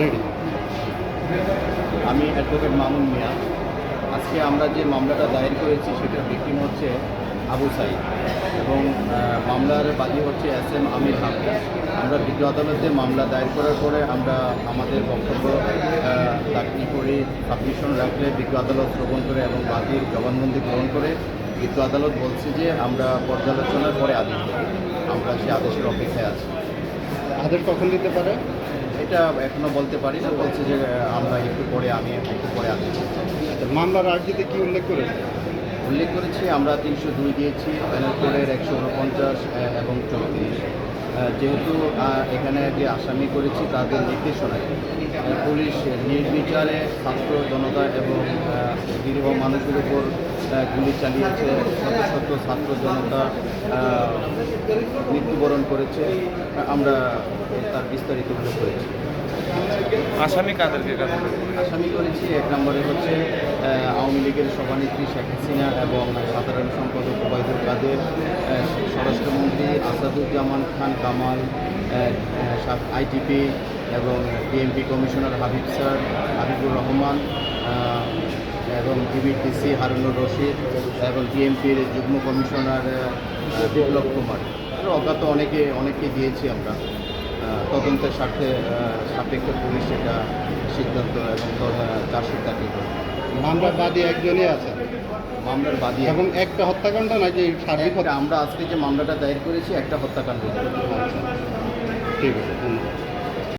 Ready আমি advocate Mamun মিয়া। আজকে আমরা যে মামলাটা দায়ের করেছি, সেটার ভিকটিম হচ্ছে আবু সাইদ এবং মামলার বাদী হচ্ছে এস এম আমির হামদ আমরা বিজ্ঞ আদালতে মামলা দায়ের করার পরে আমরা আমাদের বক্তব্য দাখিল করি সাবমিশন রাখলে বিজ্ঞ আদালত শ্রবণ করে এবং বাদীর জবানবন্দি গ্রহণ করে। বিজ্ঞ আদালত বলছে যে আমরা পর্যালোচনার পরে আদেশ আমরা সে আদেশের অপেক্ষায় আছি। আদেশ কখন দিতে পারে? এটা এখনও বলতে পারি না বলছে যে আমরা একটু পরে আমি একটু পরে দেব। আচ্ছা মামলার আর্জিতে কি উল্লেখ করেছে উল্লেখ করেছি আমরা তিনশো দুই দিয়েছি কোডের একশো উনপঞ্চাশ এবং চৌত্রিশ। যেহেতু এখানে যে আসামি করেছি তাদের নির্দেশনায় পুলিশ নির্বিচারে ছাত্র জনতা এবং নিরীহ মানুষের উপর গুলি চালিয়েছে শত শত ছাত্র জনতা মৃত্যুবরণ করেছে। আমরা তার বিস্তারিত উল্লেখ করেছি আসামি কাদেরকে আসামি করেছি এক নম্বরে হচ্ছে আওয়ামী লীগের সভানেত্রী শেখ হাসিনা এবং সাধারণ সম্পাদক ওবায়দুল কাদের স্বরাষ্ট্রমন্ত্রী আসাদুজ্জামান খান কামাল আইটিপি এবং DMP commissioner Habib sir Habibur Rahman DBTC Harunur Rashid এবং ডিএমপির যুগ্ম কমিশনার বিপ্লব কুমার। অজ্ঞাত অনেকে অনেককে দিয়েছি আমরা। তদন্তের স্বার্থে সাপেক্ষে পুলিশ এটা সিদ্ধান্ত এবং দাখিল করে। মামলার বাদী একজনই আছে। মামলার বাদী এবং একটা হত্যাকাণ্ড না যে সার্বিক আমরা আজকে যে মামলাটা দায়ের করেছি একটা হত্যাকাণ্ড। আচ্ছা। ঠিক আছে ধন্যবাদ।